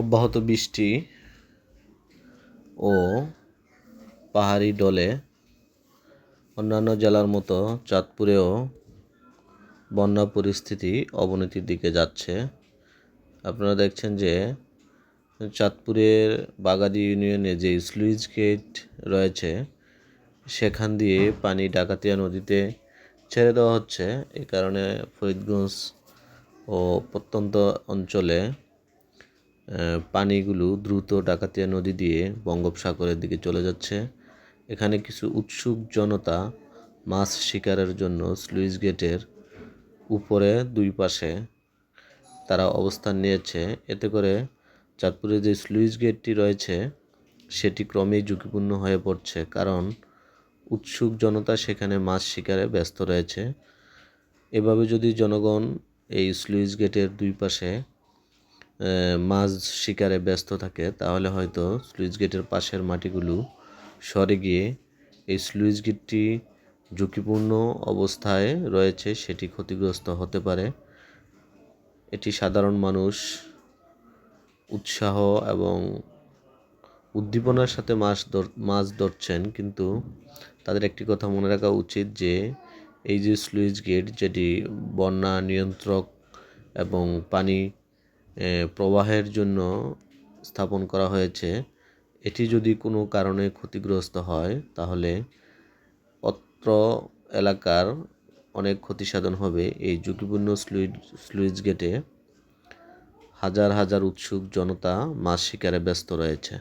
অব্যাহত বৃষ্টি ও পাহাড়ি ডলে অন্যান্য জেলার মতো চাঁদপুরেও বন্যা পরিস্থিতি অবনতির দিকে যাচ্ছে। আপনারা দেখছেন যে চাঁদপুরের বাগাদি ইউনিয়নে যে স্লুইজ গেট রয়েছে, সেখান দিয়ে পানি ডাকাতিয়া নদীতে ছেড়ে দেওয়া হচ্ছে। এই কারণে ফরিদগঞ্জ ও প্রত্যন্ত অঞ্চলে পানিগুলো দ্রুত ডাকাতিয়া নদী দিয়ে বঙ্গোপসাগরের দিকে চলে যাচ্ছে। এখানে কিছু উৎসুক জনতা মাছ শিকারের জন্য স্লুইস গেটের উপরে দুই পাশে তারা অবস্থান নিয়েছে। এতে করে চাঁদপুরে যে স্লুইস গেটটি রয়েছে, সেটি ক্রমেই ঝুঁকিপূর্ণ হয়ে পড়ছে, কারণ উৎসুক জনতা সেখানে মাছ শিকারে ব্যস্ত রয়েছে। এভাবে যদি জনগণ এই স্লুইস গেটের দুই পাশে মাছ শিকারে ব্যস্ত থাকে, তাহলে হয়তো স্লুইস গেটের পাশের মাটিগুলো সরে গিয়ে এই স্লুইস গেটটি ঝুঁকিপূর্ণ অবস্থায় রয়েছে, সেটি ক্ষতিগ্রস্ত হতে পারে। এটি সাধারণ মানুষ উৎসাহ এবং উদ্দীপনার সাথে মাছ মাছ ধরছেন, কিন্তু তাদের একটি কথা মনে রাখা উচিত যে এই যে স্লুইস গেট, যেটি বন্যা নিয়ন্ত্রক এবং পানি প্রবাহের জন্য স্থাপন করা হয়েছে। এটি যদি কোনো কারণে ক্ষতিগ্রস্ত হয়, তাহলে অত্র এলাকার অনেক ক্ষতিসাধন হবে। এই ঝুঁকিপূর্ণ স্লুইজ স্লুইজ গেটে হাজার হাজার উৎসুক জনতা মাছ শিকারে ব্যস্ত রয়েছে।